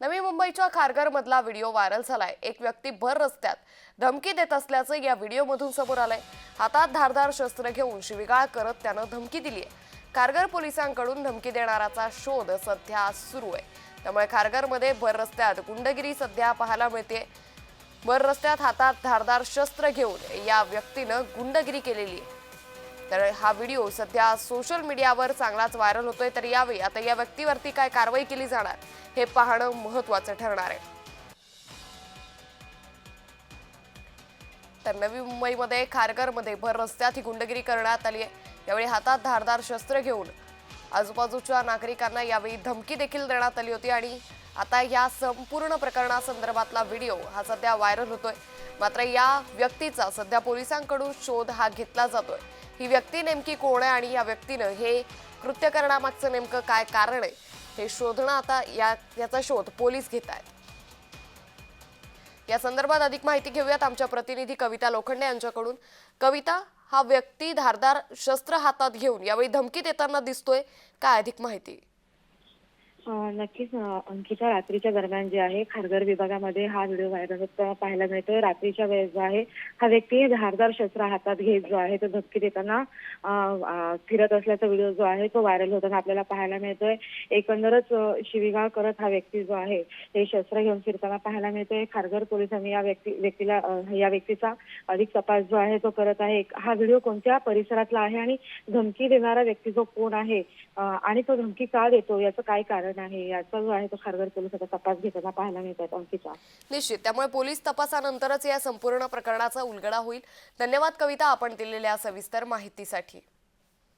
नवी मुंबईच्या खारघरमधला video viral झालाय. एक व्यक्ती भर रस्त्यात धमकी देत असल्याचं या व्हिडिओमधून समोर आलंय. हातात धारदार शस्त्र घेऊन शिवीगाळ करत त्यानं धमकी दिली आहे खारघर पोलिसांकडून धमकी देणाराचा शोध सध्या सुरू आहे. त्यामुळे खारघरमध्ये भर रस्त्यात गुंडगिरी सध्या पाहायला मिळते भर रस्त्यात हातात धारदार शस्त्र घेऊन या व्यक्तीनं गुंडगिरी केलेली आहे तर हा व्हिडिओ सध्या सोशल मीडियावर चांगलाच व्हायरल होतोय. तर यावेळी आता या व्यक्तीवरती काय कारवाई केली जाणार हे पाहणं महत्वाचं ठरणार आहे. तर नवी मुंबईमध्ये खारघरमध्ये भर रस्त्यात ही गुंडगिरी करण्यात आली आहे. यावेळी हातात धारदार शस्त्र घेऊन आजूबाजूच्या नागरिकांना यावेळी धमकी देखील देण्यात आली होती. आणि आता या संपूर्ण प्रकरणासंदर्भातला व्हिडिओ हा सध्या व्हायरल होतोय. मात्र या व्यक्तीचा सध्या पोलिसांकडून शोध हा घेतला जातोय. ही व्यक्ती नेमकी कोण आहे आणि या व्यक्तीनं हे कृत्य करण्यामागचं नेमकं काय कारण आहे हे शोधणं आता या याचा शोध पोलीस घेत आहेत. या संदर्भात अधिक माहिती घेऊयात आमच्या प्रतिनिधी कविता लोखंडे यांच्याकडून. कविता हा व्यक्ती धारदार शस्त्र हातात घेऊन यावेळी धमकी देताना दिसतोय काय अधिक माहिती? नक्कीच अंकिता रात्रीच्या दरम्यान जे आहे खारघर विभागामध्ये हा व्हिडिओ व्हायरल होता पाहायला मिळतोय. रात्रीच्या वेळेस जो आहे हा व्यक्ती धारदार शस्त्र हातात घेत जो आहे तो धक्की देताना फिरत असल्याचा व्हिडिओ जो आहे तो व्हायरल होताना आपल्याला पाहायला मिळतोय. एकंदरच शिवीगाळ करत हा व्यक्ती जो आहे हे शस्त्र घेऊन फिरताना पाहायला मिळतोय. खारघर पोलिसांनी या व्यक्ती व्यक्तीला या व्यक्तीचा अधिक तपास जो आहे तो करत आहे. हा व्हिडिओ कोणत्या परिसरातला आहे आणि धमकी देणारा व्यक्ती जो कोण आहे आणि तो धमकी का देतो याचं काय कारण आहे. याचा जो आहे तो खारघर पोलिसाचा तपास घेताना पाहायला मिळतात अंकिता. निश्चित. त्यामुळे पोलीस तपासानंतरच या संपूर्ण प्रकरणाचा उलगडा होईल. धन्यवाद कविता आपण दिलेल्या सविस्तर माहितीसाठी.